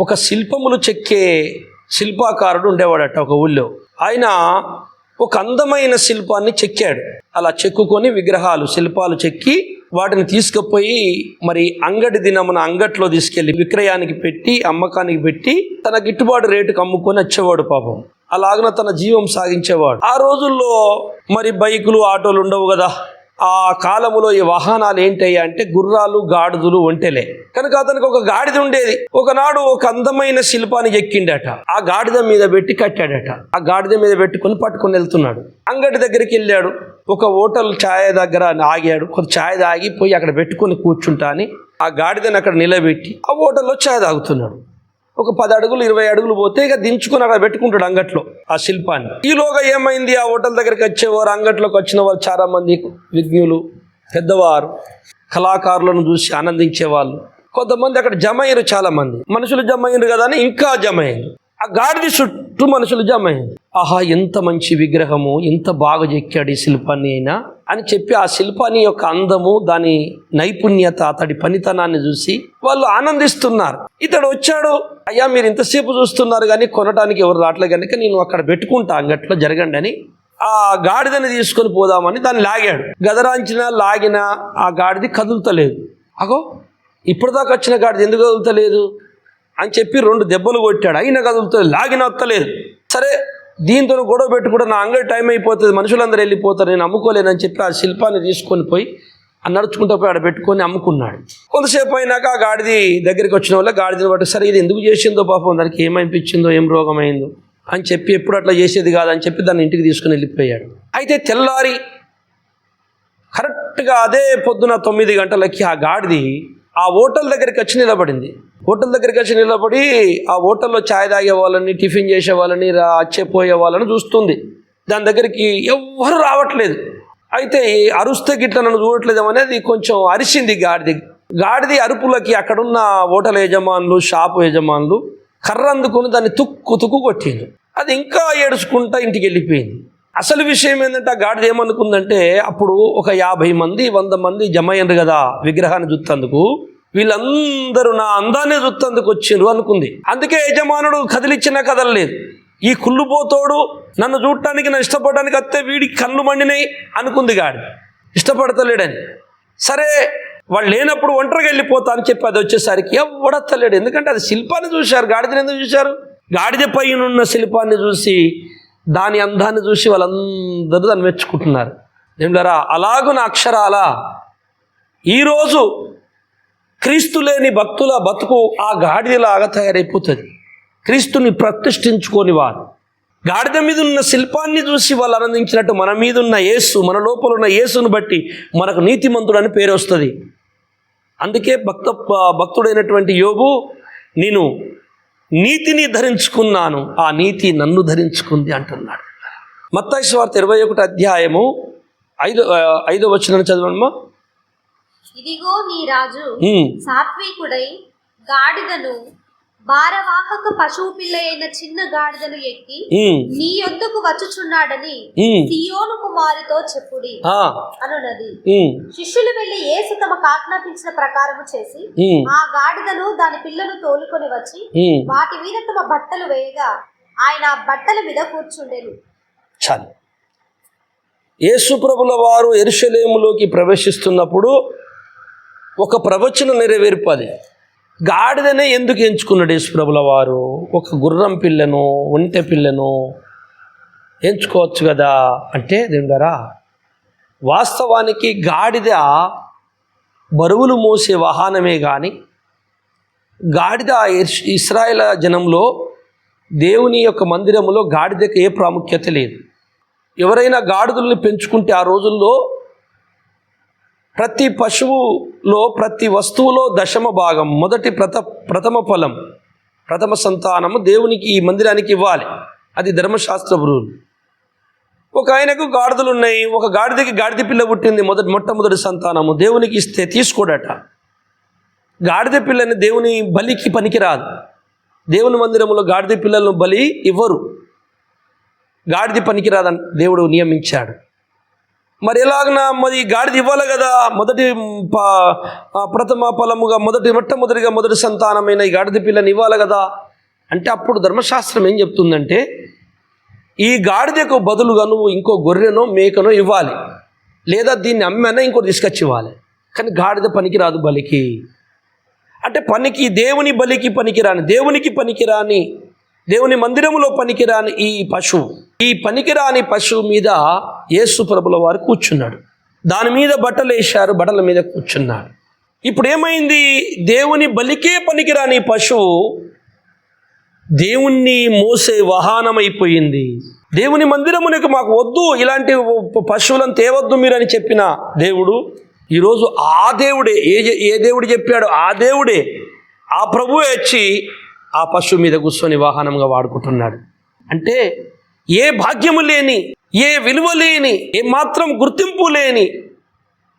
ఒక శిల్పములు చెక్కే శిల్పాకారుడు ఉండేవాడట ఒక ఊళ్ళో. ఆయన ఒక అందమైన శిల్పాన్ని చెక్కాడు. అలా చెక్కుకొని విగ్రహాలు శిల్పాలు చెక్కి వాటిని తీసుకుపోయి మరి అంగడి దినమున అంగట్లో తీసుకెళ్ళి విక్రయానికి పెట్టి అమ్మకానికి పెట్టి తన గిట్టుబాటు రేటుకు అమ్ముకొని వచ్చేవాడు పాపం. అలాగన తన జీవం సాగించేవాడు. ఆ రోజుల్లో మరి బైకులు ఆటోలు ఉండవు కదా. ఆ కాలములో ఈ వాహనాలు ఏంటయ్యా అంటే గుర్రాలు గాడిదలు ఒంటెలే. కనుక అతనికి ఒక గాడిద ఉండేది. ఒకనాడు ఒక అందమైన శిల్పాన్ని ఎక్కిండట. ఆ గాడిద మీద పెట్టి కట్టాడట. ఆ గాడిద మీద పెట్టుకొని పట్టుకొని వెళ్తున్నాడు. అంగడి దగ్గరికి వెళ్ళాడు. ఒక హోటల్ ఛాయ దగ్గర ఆగాడు. కొంత ఛాయ్ తాగి పోయి అక్కడ పెట్టుకొని కూర్చుంటా అని ఆ గాడిదని అక్కడ నిలబెట్టి ఆ హోటల్లో ఛాయ్ తాగుతున్నాడు. ఒక పది అడుగులు ఇరవై అడుగులు పోతే ఇక దించుకొని అక్కడ పెట్టుకుంటాడు అంగట్లో ఆ శిల్పాన్ని. ఈలోగా ఏమైంది? ఆ హోటల్ దగ్గరికి వచ్చేవారు అంగట్లోకి వచ్చిన వాళ్ళు చాలా మంది విజ్ఞులు పెద్దవారు కళాకారులను చూసి ఆనందించే వాళ్ళు కొంతమంది అక్కడ జమ అయ్యారు చాలా మంది మనుషులు జమ అయ్యారు కదా అని ఇంకా జమ అయ్యారు ఆ గాడిది చుట్టూ మనుషులు జమ అయ్యారు ఆహా ఎంత మంచి విగ్రహము ఎంత బాగా చెక్కాడు ఈ శిల్పాన్ని అయినా అని చెప్పి ఆ శిల్పాన్ని యొక్క అందము దాని నైపుణ్యత అతడి పనితనాన్ని చూసి వాళ్ళు ఆనందిస్తున్నారు. ఇతడు వచ్చాడు అయ్యా మీరు ఇంతసేపు చూస్తున్నారు కానీ కొనడానికి ఎవరు రావట్లేదు కనుక నేను అక్కడ పెట్టుకుంటా అంగట్లో జరగండి అని ఆ గాడిదని తీసుకొని పోదామని దాన్ని లాగాడు. గదరాంచిన లాగిన ఆ గాడిది కదులుతలేదు. అగో ఇప్పటిదాకా వచ్చిన గాడిది ఎందుకు కదులుతలేదు? అని చెప్పి రెండు దెబ్బలు కొట్టాడు. అయినా కదులుతలేదు లాగిన వత్తలేదు సరే దీంతో గొడవ పెట్టుకుంటే నా అంగడి టైం అయిపోతుంది మనుషులందరూ వెళ్ళిపోతారు నేను అమ్ముకోలేనని చెప్పి ఆ శిల్పాన్ని తీసుకొని పోయి నడుచుకుంటూ పోయి ఆడ పెట్టుకొని అమ్ముకున్నాడు. కొంతసేపు అయినాక ఆ గాడిది దగ్గరికి వచ్చిన వల్ల గాడిదని బట్టి సరే ఇది ఎందుకు చేసిందో పాపం దానికి ఏమనిపించిందో ఏం రోగమైందో? అని చెప్పి ఎప్పుడు అట్లా చేసేది కాదని చెప్పి దాన్ని ఇంటికి తీసుకుని వెళ్ళిపోయాడు. అయితే తెల్లారి కరెక్ట్గా అదే పొద్దున తొమ్మిది గంటలకి ఆ గాడిది ఆ హోటల్ దగ్గరికి వచ్చి నిలబడింది. హోటల్ దగ్గరికి వచ్చి నిలబడి ఆ హోటల్లో ఛాయ్ తాగే వాళ్ళని టిఫిన్ చేసే వాళ్ళని రా వచ్చేపోయే వాళ్ళని చూస్తుంది. దాని దగ్గరికి ఎవ్వరు రావట్లేదు. అయితే అరుస్తే గిట్ల నన్ను చూడట్లేదు అనేది కొంచెం అరిసింది గాడిది. గాడిది అరుపులకి అక్కడున్న హోటల్ యజమానులు షాపు యజమానులు కర్ర అందుకుని దాన్ని తుక్కు తుక్కు కొట్టిండు అది ఇంకా ఏడుచుకుంటా ఇంటికి వెళ్ళిపోయింది. అసలు విషయం ఏంటంటే ఆ గాడిద ఏమనుకుందంటే అప్పుడు ఒక యాభై మంది వంద మంది జమ అయ్యారు కదా విగ్రహాన్ని చూత్తందుకు. వీళ్ళందరూ నా అందాన్ని చూత్తందుకు వచ్చిండ్రు అనుకుంది. అందుకే యజమానుడు కదిలిచ్చినా కదలలేదు ఈ కుళ్ళుపోతోడు నన్ను చూడటానికి నన్ను ఇష్టపడడానికి వస్తే వీడికి కళ్ళు మండినాయి అనుకుంది గాడి. ఇష్టపడతలేడని. సరే వాళ్ళు లేనప్పుడు ఒంటరిగా వెళ్ళిపోతా అని చెప్పి అది వచ్చేసరికి ఎవడత్తలేడు. ఎందుకంటే అది శిల్పాన్ని చూశారు. గాడిదని ఎందుకు చూశారు? గాడిద పైన ఉన్న శిల్పాన్ని చూసి దాని అందాన్ని చూసి వాళ్ళందరూ దాన్ని మెచ్చుకుంటున్నారు. ఏమిటారా అలాగున అక్షరాల? ఈరోజు క్రీస్తు లేని భక్తుల బతుకు ఆ గాడిదలాగా తయారైపోతుంది. క్రీస్తుని ప్రతిష్ఠించుకొని వారు. గాడిద మీద ఉన్న శిల్పాన్ని చూసి వాళ్ళు ఆనందించినట్టు మన మీద ఉన్న యేసు మన లోపల ఉన్న యేసును బట్టి మనకు నీతిమంతుడు అని పేరు వస్తుంది. అందుకే భక్త భక్తుడైనటువంటి యోగు నేను నీతిని ధరించుకున్నాను ఆ నీతి నన్ను ధరించుకుంది అంటున్నాడు. మత్తాయి వార్త ఇరవై ఒకటి అధ్యాయము ఐదు ఐదో వచ్చిన చదవమ్మా ఇదిగో నీ రాజు సాత్వికుడై గాడిదను భారవాహక పశువు పిల్ల అయిన చిన్న గాడిదను ఎక్కి నీ యొద్దకు వచ్చుచున్నాడని సియోను కుమారితో చెప్పుడి అనున్నది శిష్యులు వెళ్ళి యేసు తమకు ఆజ్ఞాపించిన ప్రకారము చేసి ఆ గాడిదను దాని పిల్లను తోలుకొని వచ్చి. వాటి మీద తమ బట్టలు వేయగా ఆయన బట్టల మీద కూర్చుండెను. చాలు. యేసుప్రభుల వారు ఎరుషలేములోకి ప్రవేశిస్తున్నప్పుడు ఒక ప్రవచనం నెరవేర్పది గాడిదనే ఎందుకు ఎంచుకున్నాడు యేసుప్రభుల వారు? ఒక గుర్రం పిల్లను ఒంటె పిల్లను ఎంచుకోవచ్చు కదా? అంటే దేవుడారా వాస్తవానికి గాడిద బరువులు మోసే వాహనమే కానీ గాడిద ఇస్- ఇస్రాయేల్ జనంలో దేవుని యొక్క మందిరంలో గాడిదకి ఏ ప్రాముఖ్యత లేదు. ఎవరైనా గాడిదల్ని పెంచుకుంటే ఆ రోజుల్లో ప్రతి పశువులో ప్రతి వస్తువులో దశమ భాగం మొదటి ప్రత ప్రథమ ఫలం ప్రథమ సంతానము దేవునికి ఈ మందిరానికి ఇవ్వాలి. అది ధర్మశాస్త్ర రూల్ ఒక ఆయనకు గాడిదలు ఉన్నాయి ఒక గాడిదకి గాడిద పిల్ల పుట్టింది మొదటి మొట్టమొదటి సంతానము దేవునికి ఇస్తే తీసుకోడట. గాడిద పిల్లని దేవుని బలికి పనికిరాదు. దేవుని మందిరంలో గాడిద పిల్లలను బలి ఇవ్వరు. గాడిద పనికిరాదని దేవుడు నియమించాడు. మరి ఎలాగనా మరి గాడిద ఇవ్వాలి కదా. మొదటి ప- ప్రథమ ఫలముగా మొదటి మొట్టమొదటిగా మొదటి సంతానమైన ఈ గాడిద పిల్లని ఇవ్వాలి కదా. అంటే అప్పుడు ధర్మశాస్త్రం ఏం చెప్తుందంటే ఈ గాడిదకు బదులుగా నువ్వు ఇంకో గొర్రెనో మేకనో ఇవ్వాలి. లేదా దీన్ని అమ్మనో ఇంకోటి తీసుకొచ్చి ఇవ్వాలి కానీ గాడిద పనికిరాదు బలికి. అంటే పనికి దేవుని బలికి పనికిరాని దేవునికి పనికిరాని దేవుని మందిరములో పనికిరాని ఈ పశువు ఈ పనికిరాని పశువు మీద యేసు ప్రభుల వారు కూర్చున్నాడు. దాని మీద బట్టలు వేశారు బట్టల మీద కూర్చున్నాడు ఇప్పుడు ఏమైంది? దేవుని బలికే పనికిరాని పశువు దేవుణ్ణి మోసే వాహనమైపోయింది. దేవుని మందిరమునకు మాకు వద్దు ఇలాంటి పశువులను తేవద్దు మీరని చెప్పిన దేవుడు ఈరోజు ఆ దేవుడే ఏ ఏ దేవుడు చెప్పాడు? ఆ దేవుడే ఆ ప్రభువే వచ్చి ఆ పశువు మీద కూర్చొని వాహనంగా వాడుకుంటున్నాడు. అంటే ఏ భాగ్యము లేని ఏ విలువ లేని ఏ మాత్రం గుర్తింపు లేని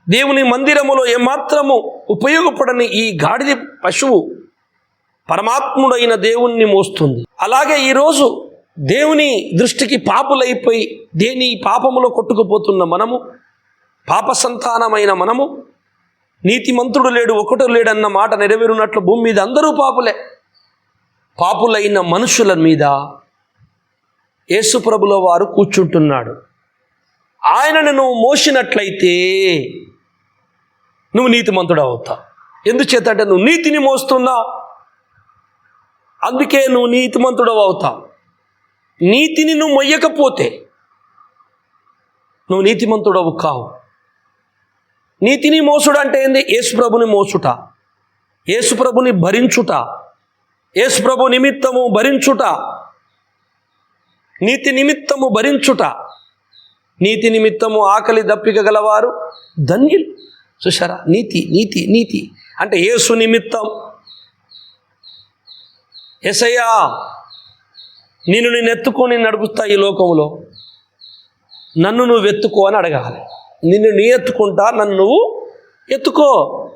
దేవుని మందిరములో ఏమాత్రము ఉపయోగపడని ఈ గాడిది పశువు పరమాత్ముడైన దేవుణ్ణి మోస్తుంది. అలాగే ఈరోజు దేవుని దృష్టికి పాపులైపోయి దేని పాపములో కొట్టుకుపోతున్న మనము పాప సంతానమైన మనము నీతిమంతుడు లేడు ఒకటో లేడన్న మాట నెరవేరునట్లు భూమి మీద అందరూ పాపులే. పాపులైన మనుషుల మీద యేసుప్రభుల వారు కూర్చుంటున్నాడు. ఆయనను నువ్వు మోసినట్లయితే నువ్వు నీతిమంతుడు అవుతావు ఎందుచేత అంటే నువ్వు నీతిని మోస్తున్నా. అందుకే నువ్వు నీతిమంతుడు అవుతావు నీతిని నువ్వు మొయ్యకపోతే నువ్వు నీతిమంతుడవు కావు. నీతిని మోసుడు అంటే ఏంది యేసుప్రభుని మోసుట. యేసుప్రభుని భరించుట. యేసుప్రభు నిమిత్తము భరించుట నీతి నిమిత్తము భరించుట నీతి నిమిత్తము ఆకలి దప్పిక గలవారు ధన్యులు. చూసారా నీతి నీతి నీతి. అంటే యేసు నిమిత్తం. ఎసయ్యా నేను నేను ఎత్తుకొని నడుపుతా ఈ లోకంలో. నన్ను నువ్వు ఎత్తుకో అని అడగాలి. నిన్ను నీ ఎత్తుకుంటా నన్ను నువ్వు ఎత్తుకో.